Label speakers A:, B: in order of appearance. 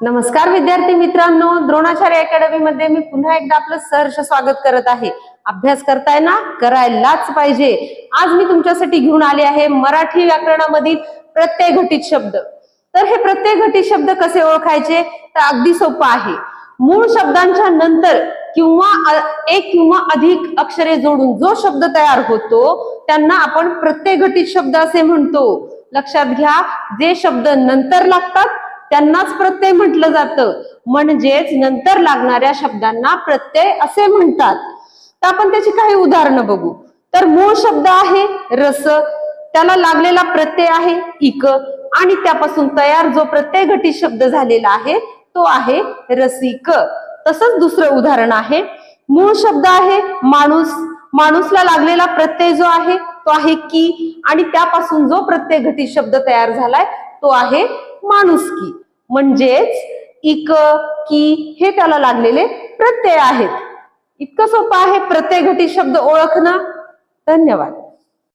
A: नमस्कार विद्यार्थी मित्रांनो द्रोणाचार्य अकॅडमी मध्ये मी पुन्हा एकदा आपलं सहर्ष स्वागत करत आहे. अभ्यास करताय ना? करायलाच पाहिजे. आज मी तुमच्यासाठी घेऊन आले आहे मराठी व्याकरणामधील प्रत्यय घटित शब्द. तर हे प्रत्यय घटित शब्द कसे ओळखायचे? तर अगदी सोपं आहे. मूळ शब्दांच्या नंतर किंवा एक किंवा अधिक अक्षरे जोडून जो शब्द तयार होतो त्यांना आपण प्रत्यय घटित शब्द असे म्हणतो. लक्षात घ्या जे शब्द नंतर लागतात त्यांनाच प्रत्यय म्हटलं जातं. म्हणजेच नंतर लागणाऱ्या शब्दांना प्रत्यय असे म्हणतात. तर आपण त्याची काही उदाहरणं बघू. तर मूळ शब्द आहे रस. त्याला लागलेला प्रत्यय आहे इक. आणि त्यापासून तयार जो प्रत्यय घटित शब्द झालेला आहे तो आहे रसिक. तसंच दुसरं उदाहरण आहे. मूळ शब्द आहे माणूस. माणूसला लागलेला प्रत्यय जो आहे तो आहे की. आणि त्यापासून जो प्रत्यय घटित शब्द तयार झालाय तो आहे माणुसकी म्हणजेच इक की हे त्याला लागलेले प्रत्यय आहेत. इतकं सोपं आहे प्रत्यय घटी शब्द ओळखणं? धन्यवाद.